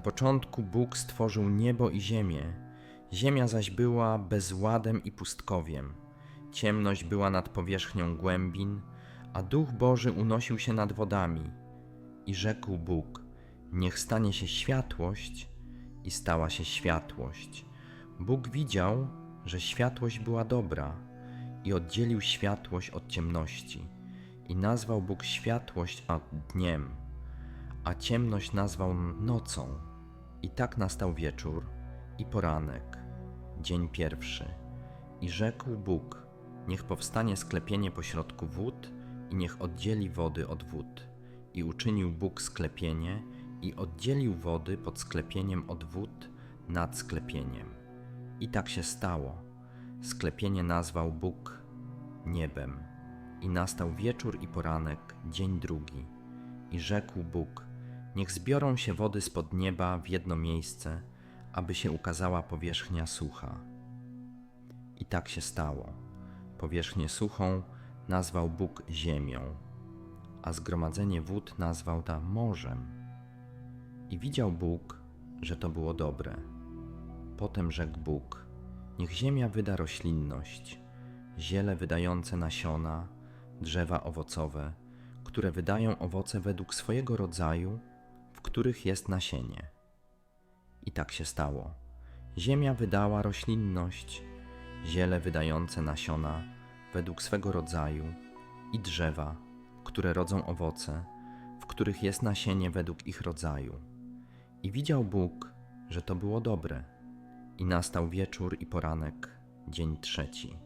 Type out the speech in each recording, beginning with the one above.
Na początku Bóg stworzył niebo i ziemię. Ziemia zaś była bezładem i pustkowiem. Ciemność była nad powierzchnią głębin, a Duch Boży unosił się nad wodami. I rzekł Bóg: Niech stanie się światłość, i stała się światłość. Bóg widział, że światłość była dobra, i oddzielił światłość od ciemności. I nazwał Bóg światłość a dniem, a ciemność nazwał nocą. I tak nastał wieczór i poranek, dzień pierwszy. I rzekł Bóg: Niech powstanie sklepienie pośrodku wód, i niech oddzieli wody od wód. I uczynił Bóg sklepienie, i oddzielił wody pod sklepieniem od wód nad sklepieniem. I tak się stało. Sklepienie nazwał Bóg niebem. I nastał wieczór i poranek, dzień drugi. I rzekł Bóg: Niech zbiorą się wody spod nieba w jedno miejsce, aby się ukazała powierzchnia sucha. I tak się stało. Powierzchnię suchą nazwał Bóg ziemią, a zgromadzenie wód nazwał ta morzem. I widział Bóg, że to było dobre. Potem rzekł Bóg: Niech ziemia wyda roślinność, ziele wydające nasiona, drzewa owocowe, które wydają owoce według swojego rodzaju, w których jest nasienie. I tak się stało. Ziemia wydała roślinność, ziele wydające nasiona według swego rodzaju i drzewa, które rodzą owoce, w których jest nasienie według ich rodzaju. I widział Bóg, że to było dobre. I nastał wieczór i poranek, dzień trzeci.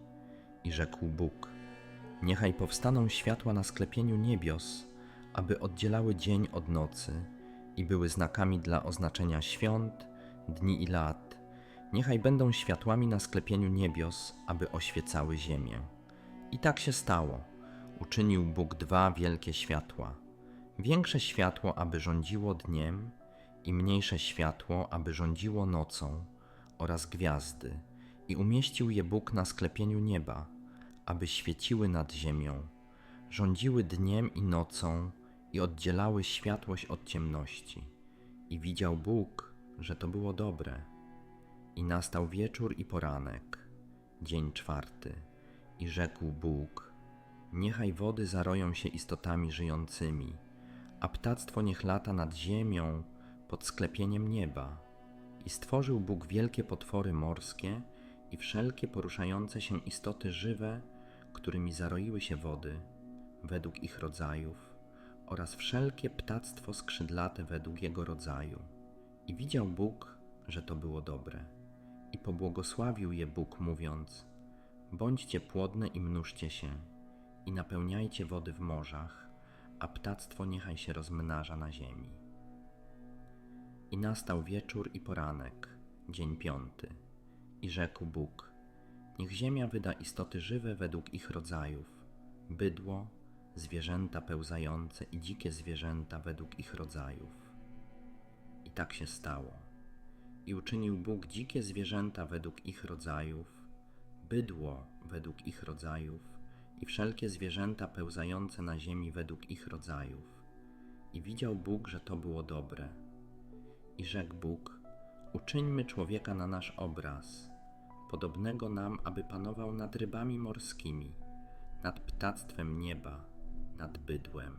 I rzekł Bóg: Niechaj powstaną światła na sklepieniu niebios, aby oddzielały dzień od nocy i były znakami dla oznaczenia świąt, dni i lat. Niechaj będą światłami na sklepieniu niebios, aby oświecały ziemię. I tak się stało. Uczynił Bóg dwa wielkie światła. Większe światło, aby rządziło dniem, i mniejsze światło, aby rządziło nocą, oraz gwiazdy, i umieścił je Bóg na sklepieniu nieba, aby świeciły nad ziemią, rządziły dniem i nocą i oddzielały światłość od ciemności. I widział Bóg, że to było dobre. I nastał wieczór i poranek, dzień czwarty. I rzekł Bóg: Niechaj wody zaroją się istotami żyjącymi, a ptactwo niech lata nad ziemią pod sklepieniem nieba. I stworzył Bóg wielkie potwory morskie i wszelkie poruszające się istoty żywe, którymi zaroiły się wody, według ich rodzajów, oraz wszelkie ptactwo skrzydlate według jego rodzaju. I widział Bóg, że to było dobre. I pobłogosławił je Bóg, mówiąc: Bądźcie płodne i mnóżcie się, i napełniajcie wody w morzach, a ptactwo niechaj się rozmnaża na ziemi. I nastał wieczór i poranek, dzień piąty. I rzekł Bóg: Niech ziemia wyda istoty żywe według ich rodzajów, bydło, zwierzęta pełzające i dzikie zwierzęta według ich rodzajów. I tak się stało. I uczynił Bóg dzikie zwierzęta według ich rodzajów, bydło według ich rodzajów i wszelkie zwierzęta pełzające na ziemi według ich rodzajów. I widział Bóg, że to było dobre. I rzekł Bóg: Uczyńmy człowieka na nasz obraz, podobnego nam, aby panował nad rybami morskimi, nad ptactwem nieba, nad bydłem,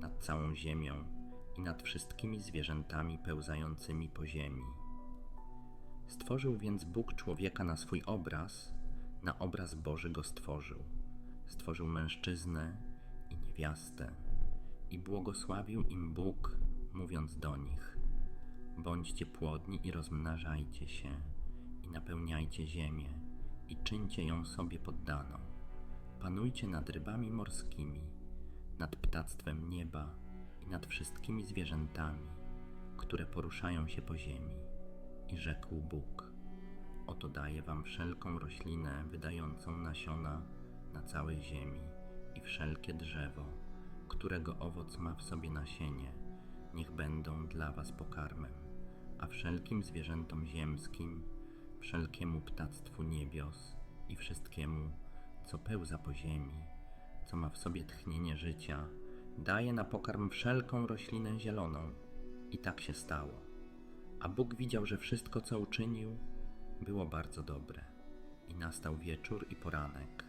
nad całą ziemią i nad wszystkimi zwierzętami pełzającymi po ziemi. Stworzył więc Bóg człowieka na swój obraz, na obraz Boży go stworzył. Stworzył mężczyznę i niewiastę i błogosławił im Bóg, mówiąc do nich: Bądźcie płodni i rozmnażajcie się, i napełniajcie ziemię, i czyńcie ją sobie poddaną. Panujcie nad rybami morskimi, nad ptactwem nieba i nad wszystkimi zwierzętami, które poruszają się po ziemi. I rzekł Bóg: Oto daję wam wszelką roślinę wydającą nasiona na całej ziemi i wszelkie drzewo, którego owoc ma w sobie nasienie, niech będą dla was pokarmem, a wszelkim zwierzętom ziemskim, wszelkiemu ptactwu niebios i wszystkiemu, co pełza po ziemi, co ma w sobie tchnienie życia, daje na pokarm wszelką roślinę zieloną. I tak się stało. A Bóg widział, że wszystko, co uczynił, było bardzo dobre. I nastał wieczór i poranek,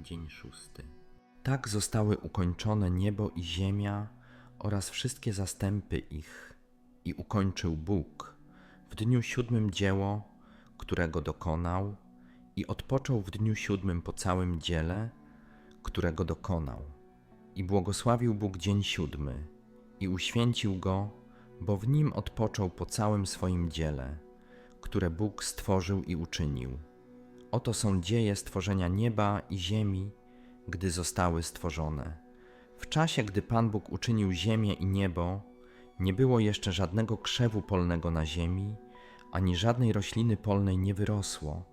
dzień szósty. Tak zostały ukończone niebo i ziemia oraz wszystkie zastępy ich. I ukończył Bóg w dniu siódmym dzieło, którego dokonał, i odpoczął w dniu siódmym po całym dziele, którego dokonał. I błogosławił Bóg dzień siódmy i uświęcił go, bo w nim odpoczął po całym swoim dziele, które Bóg stworzył i uczynił. Oto są dzieje stworzenia nieba i ziemi, gdy zostały stworzone. W czasie, gdy Pan Bóg uczynił ziemię i niebo, nie było jeszcze żadnego krzewu polnego na ziemi, ani żadnej rośliny polnej nie wyrosło,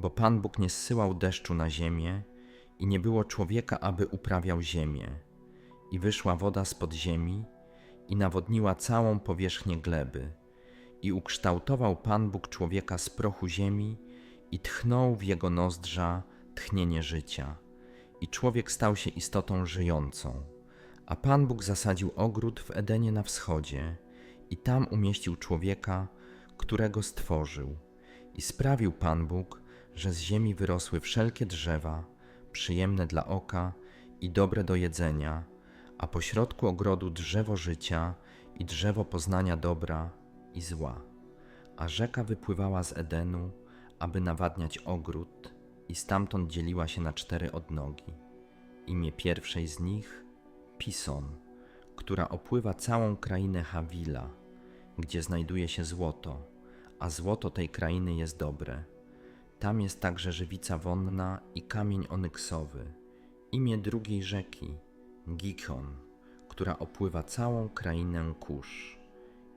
bo Pan Bóg nie zsyłał deszczu na ziemię i nie było człowieka, aby uprawiał ziemię. I wyszła woda spod ziemi i nawodniła całą powierzchnię gleby. I ukształtował Pan Bóg człowieka z prochu ziemi i tchnął w jego nozdrza tchnienie życia. I człowiek stał się istotą żyjącą. A Pan Bóg zasadził ogród w Edenie na wschodzie i tam umieścił człowieka, którego stworzył. I sprawił Pan Bóg, że z ziemi wyrosły wszelkie drzewa, przyjemne dla oka i dobre do jedzenia, a pośrodku ogrodu drzewo życia i drzewo poznania dobra i zła. A rzeka wypływała z Edenu, aby nawadniać ogród, i stamtąd dzieliła się na cztery odnogi. Imię pierwszej z nich Pison, która opływa całą krainę Hawila, gdzie znajduje się złoto, a złoto tej krainy jest dobre. Tam jest także żywica wonna i kamień onyksowy. Imię drugiej rzeki Gikon, która opływa całą krainę Kusz.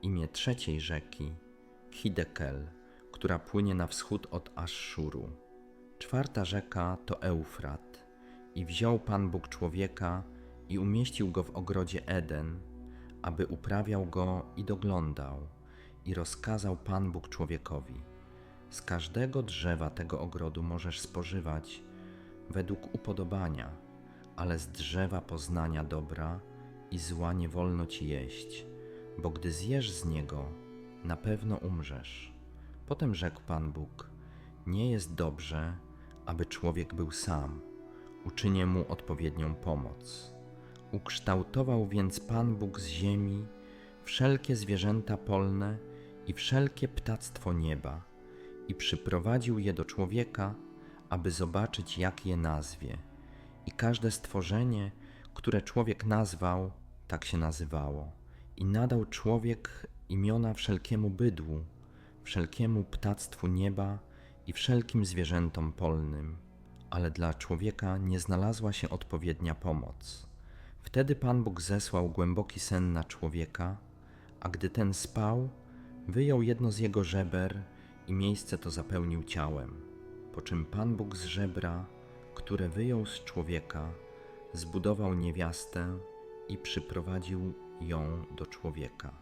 Imię trzeciej rzeki Hidekel, która płynie na wschód od Aszszuru. Czwarta rzeka to Eufrat. I wziął Pan Bóg człowieka i umieścił go w ogrodzie Eden, aby uprawiał go i doglądał. I rozkazał Pan Bóg człowiekowi: Z każdego drzewa tego ogrodu możesz spożywać według upodobania, ale z drzewa poznania dobra i zła nie wolno ci jeść, bo gdy zjesz z niego, na pewno umrzesz. Potem rzekł Pan Bóg: Nie jest dobrze, aby człowiek był sam. Uczynię mu odpowiednią pomoc. Ukształtował więc Pan Bóg z ziemi wszelkie zwierzęta polne i wszelkie ptactwo nieba i przyprowadził je do człowieka, aby zobaczyć, jak je nazwie. I każde stworzenie, które człowiek nazwał, tak się nazywało. I nadał człowiek imiona wszelkiemu bydłu, wszelkiemu ptactwu nieba i wszelkim zwierzętom polnym, ale dla człowieka nie znalazła się odpowiednia pomoc. Wtedy Pan Bóg zesłał głęboki sen na człowieka, a gdy ten spał, wyjął jedno z jego żeber i miejsce to zapełnił ciałem. Po czym Pan Bóg z żebra, które wyjął z człowieka, zbudował niewiastę i przyprowadził ją do człowieka.